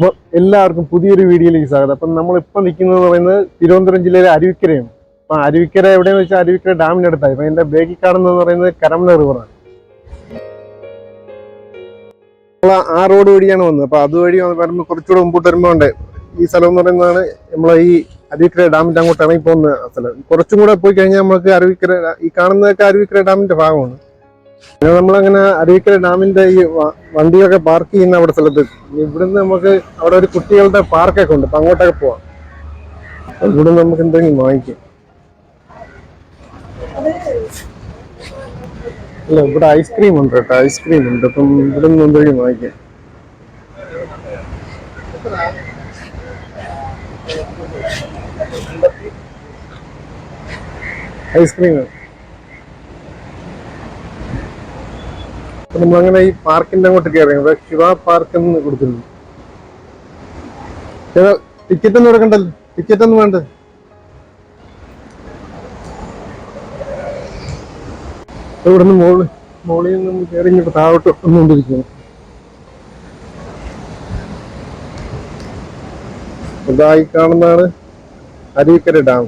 അപ്പോൾ എല്ലാവർക്കും പുതിയൊരു വീഡിയോയിലേക്ക് സ്വാഗതം. അപ്പം നമ്മളിപ്പോൾ നിൽക്കുന്നത് പറയുന്നത് തിരുവനന്തപുരം ജില്ലയിലെ അരുവിക്കരയാണ്. അപ്പം അരുവിക്കര എവിടെയെന്ന് വെച്ചാൽ അരുവിക്കര ഡാമിന്റെ അടുത്തായി അപ്പം എന്റെ ബേക്കിൽ കാണുന്നതെന്ന് പറയുന്നത് കരമന റിവറാണ് നമ്മൾ ആ റോഡ് വഴിയാണ് വന്നത്. അപ്പോൾ അതുവഴി വരുമ്പോൾ കുറച്ചുകൂടെ മുമ്പോട്ട് വരുമ്പോൾ ഉണ്ട്. ഈ സ്ഥലം എന്ന് പറയുന്നതാണ് നമ്മളെ ഈ അരുവിക്കര ഡാമിന്റെ അങ്ങോട്ട് ഇറങ്ങി പോകുന്ന സ്ഥലം. കുറച്ചും കൂടെ പോയി കഴിഞ്ഞാൽ നമുക്ക് അരുവിക്കര ഈ കാണുന്നതൊക്കെ അരുവിക്കര ഡാമിന്റെ ഭാഗമാണ്. പിന്നെ നമ്മളങ്ങനെ അരുവിക്കര ഡാമിന്റെ ഈ വണ്ടിയൊക്കെ പാർക്ക് ചെയ്യുന്ന അവിടെ സ്ഥലത്ത് ഇവിടുന്ന് നമുക്ക് അവിടെ ഒരു കുട്ടികളുടെ പാർക്കൊക്കെ ഉണ്ട്. അപ്പൊ അങ്ങോട്ടൊക്കെ പോവാം. ഇവിടെ നമുക്ക് എന്തെങ്കിലും വാങ്ങിക്കാം. അല്ല ഇവിടെ ഐസ്ക്രീം ഉണ്ട് കേട്ടോ. ഐസ്ക്രീം ഉണ്ട്. അപ്പം ഇവിടുന്ന് എന്തെങ്കിലും വാങ്ങിക്കാം. ഐസ്ക്രീം അപ്പൊ നമ്മളങ്ങനെ ഈ പാർക്കിന്റെ അങ്ങോട്ട് കയറി ഇവിടെ ശിവ പാർക്ക് എന്ന് കൊടുക്കുന്നു ടിക്കറ്റ് ഒന്നും കൊടുക്കണ്ടല്ലോ ടിക്കറ്റ് ഒന്നും വേണ്ട? ഇവിടെ നിന്ന് മോൾ മോളിൽ നിന്ന് കയറി ഇങ്ങോട്ട് താഴോട്ട് വന്നുകൊണ്ടിരിക്കുന്നു. ഇതായി കാണുന്നതാണ് അരുവിക്കര ഡാം.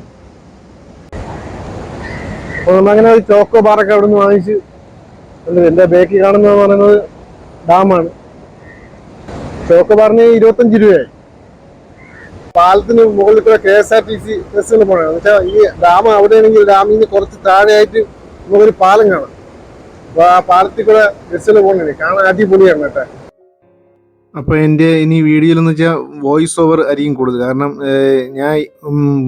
അപ്പൊ നമ്മളങ്ങനെ ചോക്കോ ബാറൊക്കെ അവിടെ നിന്ന് വാങ്ങിച്ച് എന്റെ ബേക്കിൽ കാണുന്നത് പറയുന്നത് ഡാമാണ് ചോക്കോബാറിന് ഇരുപത്തഞ്ച് രൂപയായി. പാലത്തിന് മുകളിൽ കൂടെ K S R T C ബസ്സുകൾ പോകണം എന്നുവെച്ചാൽ ഈ ഡാം അവിടെയാണെങ്കിൽ ഡാമിൽ നിന്ന് കുറച്ച് താഴെയായിട്ട് നമുക്കൊരു പാലം കാണാം. അപ്പൊ ആ പാലത്തിൽ കൂടെ ബസ്സുകൾ പോകണേ കാണാൻ അടിപൊളിയാണ് കേട്ടോ. അപ്പോൾ എന്റെ ഇനി വീഡിയോയിൽ എന്ന് വെച്ചാൽ വോയിസ് ഓവർ ആയിരിക്കും കൂടുതൽ. കാരണം ഞാൻ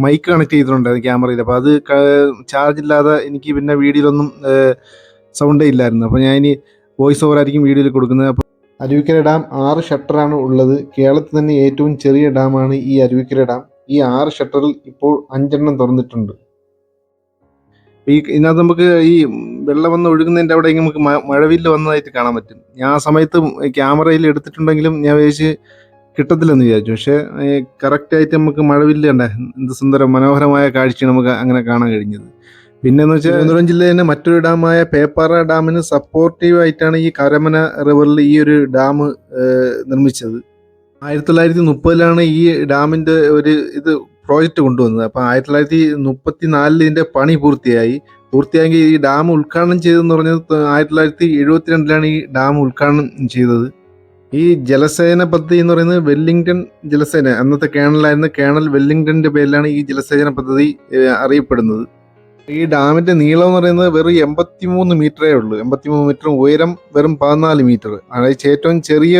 മൈക്ക് കണക്ട് ചെയ്തിട്ടുണ്ട് ക്യാമറയിൽ അപ്പോൾ അത് ചാർജ് ഇല്ലാതെ എനിക്ക് പിന്നെ വീഡിയോയിലൊന്നും സൗണ്ടേ ഇല്ലായിരുന്നു. അപ്പോൾ ഞാൻ ഇനി വോയിസ് ഓവർ ആയിരിക്കും വീഡിയോയിൽ കൊടുക്കുന്നത്. അപ്പോൾ അരുവിക്കര ഡാം ആറ് ഷട്ടറാണ് ഉള്ളത്. കേരളത്തിൽ തന്നെ ഏറ്റവും ചെറിയ ഡാമാണ് ഈ അരുവിക്കര ഡാം. ഈ ആറ് ഷട്ടറിൽ ഇപ്പോൾ അഞ്ചെണ്ണം തുറന്നിട്ടുണ്ട്. ഈ ഇതിനകത്ത് നമുക്ക് ഈ വെള്ളം വന്ന് ഒഴുകുന്നതിന്റെ അവിടെ നമുക്ക് മഴവില്ല് വന്നതായിട്ട് കാണാൻ പറ്റും. ഞാൻ ആ സമയത്ത് ക്യാമറയിൽ എടുത്തിട്ടുണ്ടെങ്കിലും ഞാൻ വിചാരിച്ച് കിട്ടത്തില്ലെന്ന് വിചാരിച്ചു. പക്ഷേ കറക്റ്റായിട്ട് നമുക്ക് മഴവില്ല് കണ്ടേ എന്ത് സുന്ദരം മനോഹരമായ കാഴ്ചയാണ് നമുക്ക് അങ്ങനെ കാണാൻ കഴിഞ്ഞത്. പിന്നെന്ന് വെച്ചാൽ തിരുവനന്തപുരം ജില്ലയിലെ മറ്റൊരു ഡാമായ പേപ്പാറ ഡാമിന് സപ്പോർട്ടീവ് ആയിട്ടാണ് ഈ കരമന റിവറിൽ ഈ ഒരു ഡാം നിർമ്മിച്ചത്. ആയിരത്തി തൊള്ളായിരത്തി മുപ്പതിലാണ് ഈ ഡാമിന്റെ ഒരു ഇത് പ്രോജക്റ്റ് കൊണ്ടുവന്നത്. അപ്പോൾ ആയിരത്തി തൊള്ളായിരത്തി മുപ്പത്തി നാലിൽ ഇതിന്റെ പണി പൂർത്തിയായി. പൂർത്തിയാക്കി ഈ ഡാം ഉദ്ഘാടനം ചെയ്തതെന്ന് പറഞ്ഞത് ആയിരത്തി തൊള്ളായിരത്തി എഴുപത്തിരണ്ടിലാണ് ഈ ഡാം ഉദ്ഘാടനം ചെയ്തത്. ഈ ജലസേന പദ്ധതി എന്ന് പറയുന്നത് വെല്ലിംഗ്ടൺ ജലസേന അന്നത്തെ കേണലായിരുന്ന കേണൽ വെല്ലിംഗ്ടന്റെ പേരിലാണ് ഈ ജലസേചന പദ്ധതി അറിയപ്പെടുന്നത്. ഈ ഡാമിന്റെ നീളം എന്ന് പറയുന്നത് വെറും എൺപത്തിമൂന്ന് മീറ്ററേ ഉള്ളൂ. എൺപത്തിമൂന്ന് മീറ്റർ ഉയരം വെറും പതിനാല് മീറ്റർ. അതായത് ഏറ്റവും ചെറിയ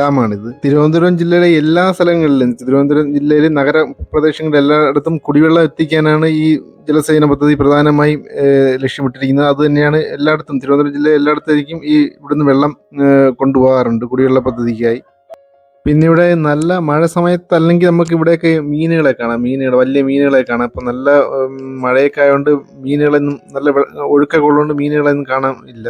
ഡാമാണിത്. തിരുവനന്തപുരം ജില്ലയിലെ എല്ലാ സ്ഥലങ്ങളിലും തിരുവനന്തപുരം ജില്ലയിലെ നഗര പ്രദേശങ്ങളിൽ എല്ലായിടത്തും കുടിവെള്ളം എത്തിക്കാനാണ് ഈ ജലസേചന പദ്ധതി പ്രധാനമായും ലക്ഷ്യമിട്ടിരിക്കുന്നത്. അത് തന്നെയാണ് എല്ലായിടത്തും തിരുവനന്തപുരം ജില്ല എല്ലായിടത്തേക്കും ഈ ഇവിടുന്ന് വെള്ളം കൊണ്ടുപോകാറുണ്ട് കുടിവെള്ള പദ്ധതിക്കായി. പിന്നെ ഇവിടെ നല്ല മഴ സമയത്ത് അല്ലെങ്കിൽ നമുക്ക് ഇവിടെയൊക്കെ മീനുകളെ കാണാം. മീനുകൾ വലിയ മീനുകളെ കാണാം. ഇപ്പം നല്ല മഴയൊക്കെ ആയതുകൊണ്ട് മീനുകളൊന്നും നല്ല ഒഴുക്കൊക്കെ ഉള്ളതുകൊണ്ട് മീനുകളൊന്നും കാണാൻ ഇല്ല.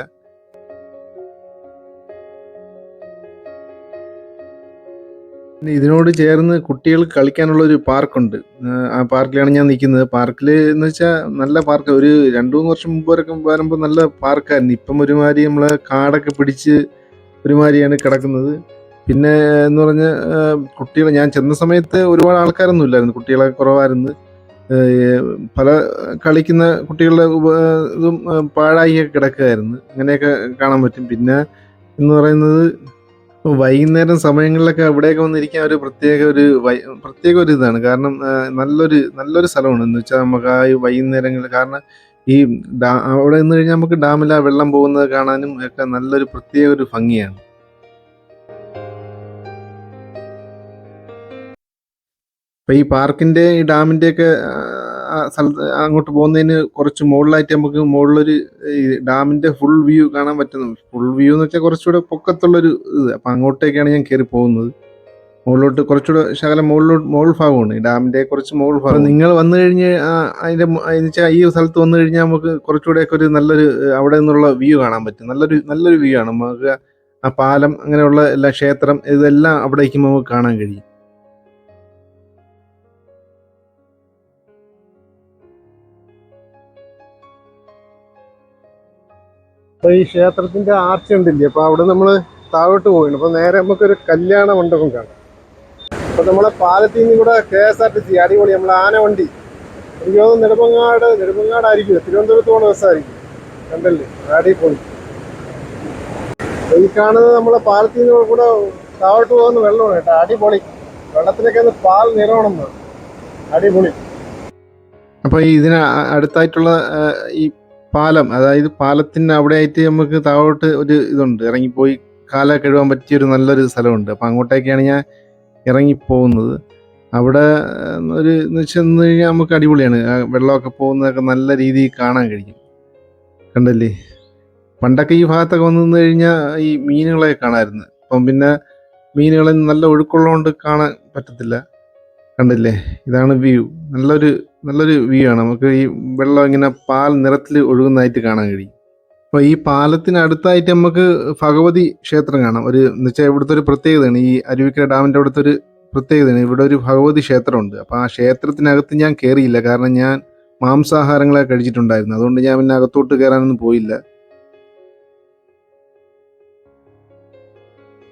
ഇതിനോട് ചേർന്ന് കുട്ടികൾ കളിക്കാനുള്ള ഒരു പാർക്കുണ്ട്. ആ പാർക്കിലാണ് ഞാൻ നിൽക്കുന്നത്. പാർക്കിൽ എന്ന് വെച്ചാൽ നല്ല പാർക്ക്. ഒരു രണ്ടു മൂന്ന് വർഷം മുമ്പ് വരെ വരുമ്പോൾ നല്ല പാർക്കായിരുന്നു. ഇപ്പം ഒരുമാതിരി നമ്മളെ കാടൊക്കെ പിടിച്ച് ഒരുമാതിരിയാണ് കിടക്കുന്നത്. പിന്നെ എന്ന് പറഞ്ഞ കുട്ടികൾ ഞാൻ ചെന്ന സമയത്ത് ഒരുപാട് ആൾക്കാരൊന്നും ഇല്ലായിരുന്നു. കുട്ടികളൊക്കെ കുറവായിരുന്നു. പല കളിക്കുന്ന കുട്ടികളുടെ ഇതും പാഴായി കിടക്കുകയായിരുന്നു അങ്ങനെയൊക്കെ കാണാൻ പറ്റും. പിന്നെ എന്ന് പറയുന്നത് വൈകുന്നേരം സമയങ്ങളിലൊക്കെ അവിടെയൊക്കെ വന്നിരിക്കാൻ ഒരു പ്രത്യേക ഒരു പ്രത്യേക ഒരു ഇതാണ്. കാരണം നല്ലൊരു നല്ലൊരു സ്ഥലമാണ്. എന്ന് വെച്ചാൽ നമുക്ക് ആ വൈകുന്നേരങ്ങളിൽ കാരണം ഈ ഡാ അവിടെ നിന്ന് കഴിഞ്ഞാൽ നമുക്ക് ഡാമിൽ ആ വെള്ളം പോകുന്നത് കാണാനും ഒക്കെ നല്ലൊരു പ്രത്യേക ഒരു ഭംഗിയാണ്. ഇപ്പൊ ഈ പാർക്കിന്റെ ഈ ഡാമിന്റെ ഒക്കെ സ്ഥലത്ത് അങ്ങോട്ട് പോകുന്നതിന് കുറച്ച് മുകളിലായിട്ട് നമുക്ക് മുകളിലൊരു ഡാമിന്റെ ഫുൾ വ്യൂ കാണാൻ പറ്റുന്നു ഫുൾ വ്യൂ എന്ന് വെച്ചാൽ കുറച്ചുകൂടെ പൊക്കത്തുള്ളൊരു ഇത്. അപ്പൊ അങ്ങോട്ടേക്കാണ് ഞാൻ കയറി പോകുന്നത്. മുകളിലോട്ട് കുറച്ചുകൂടെ ശകലം മുകളിലോട്ട് മുകൾ ഭാഗമാണ്. ഈ ഡാമിന്റെ കുറച്ച് മുകൾ ഭാഗം. നിങ്ങൾ വന്നു കഴിഞ്ഞ് അതിന്റെ എന്ന് വെച്ചാൽ ഈ സ്ഥലത്ത് വന്നു കഴിഞ്ഞാൽ നമുക്ക് കുറച്ചുകൂടെയൊക്കെ ഒരു നല്ലൊരു അവിടെ നിന്നുള്ള വ്യൂ കാണാൻ പറ്റും. നല്ലൊരു നല്ലൊരു വ്യൂ ആണ്. നമുക്ക് ആ പാലം അങ്ങനെയുള്ള എല്ലാ ക്ഷേത്രം ഇതെല്ലാം അവിടെ നമുക്ക് കാണാൻ കഴിയും. അപ്പൊ ഈ ക്ഷേത്രത്തിന്റെ ആർച്ച് ഉണ്ടില്ലേ അപ്പൊ അവിടെ നമ്മൾ താഴോട്ട് പോയിട്ടുണ്ട് അപ്പൊ നേരെ നമുക്കൊരു കല്യാണ മണ്ഡപം കാണാം. അപ്പൊ നമ്മളെ പാലത്തിൽ നിന്ന് കൂടെ K S R T C അടിപൊളി നമ്മളെ ആന വണ്ടി തോന്നുന്നു നെടുമങ്ങാട് നെടുമങ്ങാടായിരിക്കും തിരുവനന്തപുരത്ത് പോണ ബസ്സായിരിക്കും കണ്ടല്ലേ? അടിപൊളി. ഈ കാണുന്നത് നമ്മളെ പാലത്തിൽ നിന്ന് കൂടെ താഴോട്ട് പോകുന്ന വെള്ളമാണ് കേട്ടോ. അടിപൊളി. വെള്ളത്തിലൊക്കെ ഒന്ന് പാൽ നിറവണം അടിപൊളി. അപ്പോൾ ഇതിന് അടുത്തായിട്ടുള്ള ഈ പാലം അതായത് പാലത്തിന് അവിടെ ആയിട്ട് നമുക്ക് താഴോട്ട് ഒരു ഇതുണ്ട്. ഇറങ്ങിപ്പോയി കാല കഴുകാൻ പറ്റിയ ഒരു നല്ലൊരു സ്ഥലമുണ്ട്. അപ്പം അങ്ങോട്ടേക്കാണ് ഞാൻ ഇറങ്ങിപ്പോകുന്നത്. അവിടെ ഒരു എന്ന് വെച്ചെന്ന് കഴിഞ്ഞാൽ നമുക്ക് അടിപൊളിയാണ്. വെള്ളമൊക്കെ പോകുന്നതൊക്കെ നല്ല രീതിയിൽ കാണാൻ കഴിയും. കണ്ടല്ലേ? പണ്ടൊക്കെ ഈ ഭാഗത്തൊക്കെ വന്നു നിന്ന് കഴിഞ്ഞാൽ ഈ മീനുകളെ കാണാമായിരുന്നു. അപ്പം പിന്നെ മീനുകളെ നല്ല ഒഴുക്കുള്ളതുകൊണ്ട് കാണാൻ പറ്റത്തില്ല. കണ്ടില്ലേ? ഇതാണ് വ്യൂ നല്ലൊരു നല്ലൊരു വ്യൂ ആണ്. നമുക്ക് ഈ വെള്ളം ഇങ്ങനെ പാൽ നിറത്തിൽ ഒഴുകുന്നതായിട്ട് കാണാൻ കഴിയും. അപ്പോൾ ഈ പാലത്തിനടുത്തായിട്ട് നമുക്ക് ഭഗവതി ക്ഷേത്രം കാണാം. ഒരു എന്നുവെച്ചാൽ ഇവിടുത്തെ ഒരു പ്രത്യേകതയാണ്. ഈ അരുവിക്കര ഡാമിന്റെ അവിടുത്തെ ഒരു പ്രത്യേകതയാണ്. ഇവിടെ ഒരു ഭഗവതി ക്ഷേത്രമുണ്ട്. അപ്പോൾ ആ ക്ഷേത്രത്തിനകത്ത് ഞാൻ കയറിയില്ല കാരണം ഞാൻ മാംസാഹാരങ്ങളെ കഴിച്ചിട്ടുണ്ടായിരുന്നു. അതുകൊണ്ട് ഞാൻ പിന്നെ അകത്തോട്ട് കയറാനൊന്നും പോയില്ല.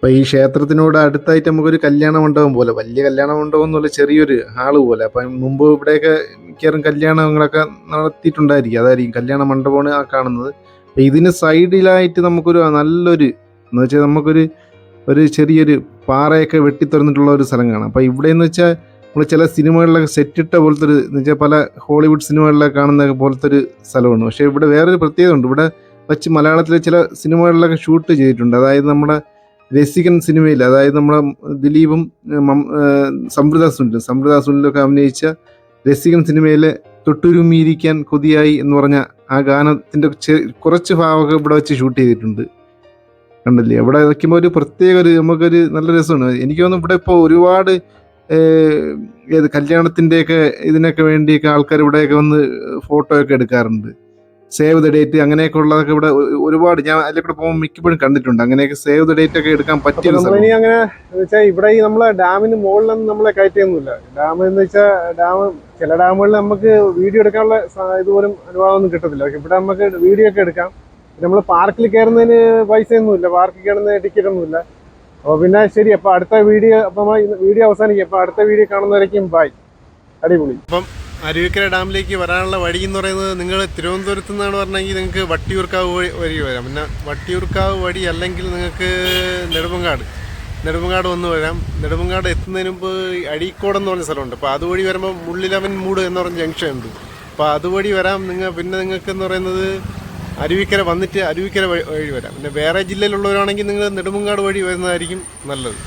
അപ്പൊ ഈ ക്ഷേത്രത്തിനോട് അടുത്തായിട്ട് നമുക്കൊരു കല്യാണ മണ്ഡപം പോലെ വലിയ കല്യാണ മണ്ഡപം എന്നുള്ള ചെറിയൊരു ഹാൾ പോലെ. അപ്പം മുമ്പ് ഇവിടെയൊക്കെ മിക്കവാറും കല്യാണങ്ങളൊക്കെ നടത്തിയിട്ടുണ്ടായിരിക്കും. അതായിരിക്കും കല്യാണ മണ്ഡപമാണ് ആ കാണുന്നത്. അപ്പൊ ഇതിന് സൈഡിലായിട്ട് നമുക്കൊരു നല്ലൊരു എന്ന് വെച്ചാൽ നമുക്കൊരു ഒരു ചെറിയൊരു പാറയൊക്കെ വെട്ടിത്തുറന്നിട്ടുള്ള ഒരു സ്ഥലം കാണാം. അപ്പം ഇവിടെ എന്ന് വെച്ചാൽ നമ്മൾ ചില സിനിമകളിലൊക്കെ സെറ്റിട്ട പോലത്തെ ഒരു എന്ന് വെച്ചാൽ പല ഹോളിവുഡ് സിനിമകളിലൊക്കെ കാണുന്ന പോലത്തെ ഒരു സ്ഥലമാണ്. പക്ഷേ ഇവിടെ വേറൊരു പ്രത്യേകത ഉണ്ട് ഇവിടെ വെച്ച് മലയാളത്തിലെ ചില സിനിമകളിലൊക്കെ ഷൂട്ട് ചെയ്തിട്ടുണ്ട്. അതായത് നമ്മുടെ രസികൻ സിനിമയിൽ അതായത് നമ്മുടെ ദിലീപും സംവൃത സുനിലും സംവൃത സുനിലൊക്കെ അഭിനയിച്ച രസികൻ സിനിമയിലെ തൊട്ടുരുമിയിരിക്കാൻ കൊതിയായി എന്ന് പറഞ്ഞ ആ ഗാനത്തിന്റെ കുറച്ച് ഭാഗമൊക്കെ ഇവിടെ വെച്ച് ഷൂട്ട് ചെയ്തിട്ടുണ്ട്. കണ്ടല്ലേ? ഇവിടെ വയ്ക്കുമ്പോൾ ഒരു പ്രത്യേക ഒരു നമുക്കൊരു നല്ല രസമാണ്. എനിക്ക് തോന്നുന്നു ഇവിടെ ഇപ്പോൾ ഒരുപാട് ഏത് കല്യാണത്തിന്റെയൊക്കെ ഇതിനൊക്കെ വേണ്ടിയൊക്കെ ആൾക്കാർ ഇവിടെയൊക്കെ വന്ന് ഫോട്ടോയൊക്കെ എടുക്കാറുണ്ട്. സേവ് ദ ഡേറ്റ് അങ്ങനെയൊക്കെ ഉള്ളതൊക്കെ ഇവിടെ ഒരുപാട് ഞാൻ അതിൽ കൂടെ പോകുമ്പോൾ മിക്കപ്പോഴും കണ്ടിട്ടുണ്ട്. അങ്ങനെയൊക്കെ സേവ് ദ ഡേറ്റ് ഒക്കെ എടുക്കാൻ പറ്റിയ അങ്ങനെ വെച്ചാൽ ഇവിടെ ഈ നമ്മളെ ഡാമിന് മുകളിലൊന്നും നമ്മളെ കയറ്റിയൊന്നുമില്ല. ഡാം എന്ന് വെച്ചാൽ ഡാം ചില ഡാമുകളിൽ നമുക്ക് വീഡിയോ എടുക്കാനുള്ള ഇതുപോലും അനുവാദമൊന്നും കിട്ടത്തില്ല. പക്ഷെ ഇവിടെ നമുക്ക് വീഡിയോ ഒക്കെ എടുക്കാം. നമ്മൾ പാർക്കിൽ കയറുന്നതിന് പൈസയൊന്നുമില്ല. പാർക്കിൽ കയറുന്നതിന് ടിക്കറ്റ് ഒന്നുമില്ല. അപ്പോൾ പിന്നെ ശരി അപ്പോൾ അടുത്ത വീഡിയോ അപ്പം വീഡിയോ അവസാനിക്കും. അപ്പോൾ അടുത്ത വീഡിയോ കാണുന്നവരേക്കും ബൈ അടിപൊളി. അപ്പം അരുവിക്കര ഡാമിലേക്ക് വരാനുള്ള വഴി എന്ന് പറയുന്നത് നിങ്ങൾ തിരുവനന്തപുരത്ത് നിന്നാണ് പറഞ്ഞെങ്കിൽ നിങ്ങൾക്ക് വട്ടിയൂർക്കാവ് വഴി വരാം. പിന്നെ വട്ടിയൂർക്കാവ് വഴി അല്ലെങ്കിൽ നിങ്ങൾക്ക് നെടുമങ്ങാട്. നെടുമങ്ങാട് വന്ന് വരാം. നെടുമങ്ങാട് എത്തുന്നതിന് മുമ്പ് അഴീക്കോട് എന്ന് പറഞ്ഞ സ്ഥലമുണ്ട്. അപ്പോൾ അതുവഴി വരുമ്പോൾ മുള്ളിലവൻ മൂട് എന്ന് പറഞ്ഞ ജംഗ്ഷൻ ഉണ്ട് അപ്പോൾ അതുവഴി വരാം. നിങ്ങൾ പിന്നെ നിങ്ങൾക്ക് എന്ന് പറയുന്നത് അരുവിക്കര വന്നിട്ട് അരുവിക്കര വഴി വരാം. പിന്നെ വേറെ ജില്ലയിലുള്ളവരാണെങ്കിൽ നിങ്ങൾ നെടുമങ്ങാട് വഴി വരുന്നതായിരിക്കും നല്ലത്.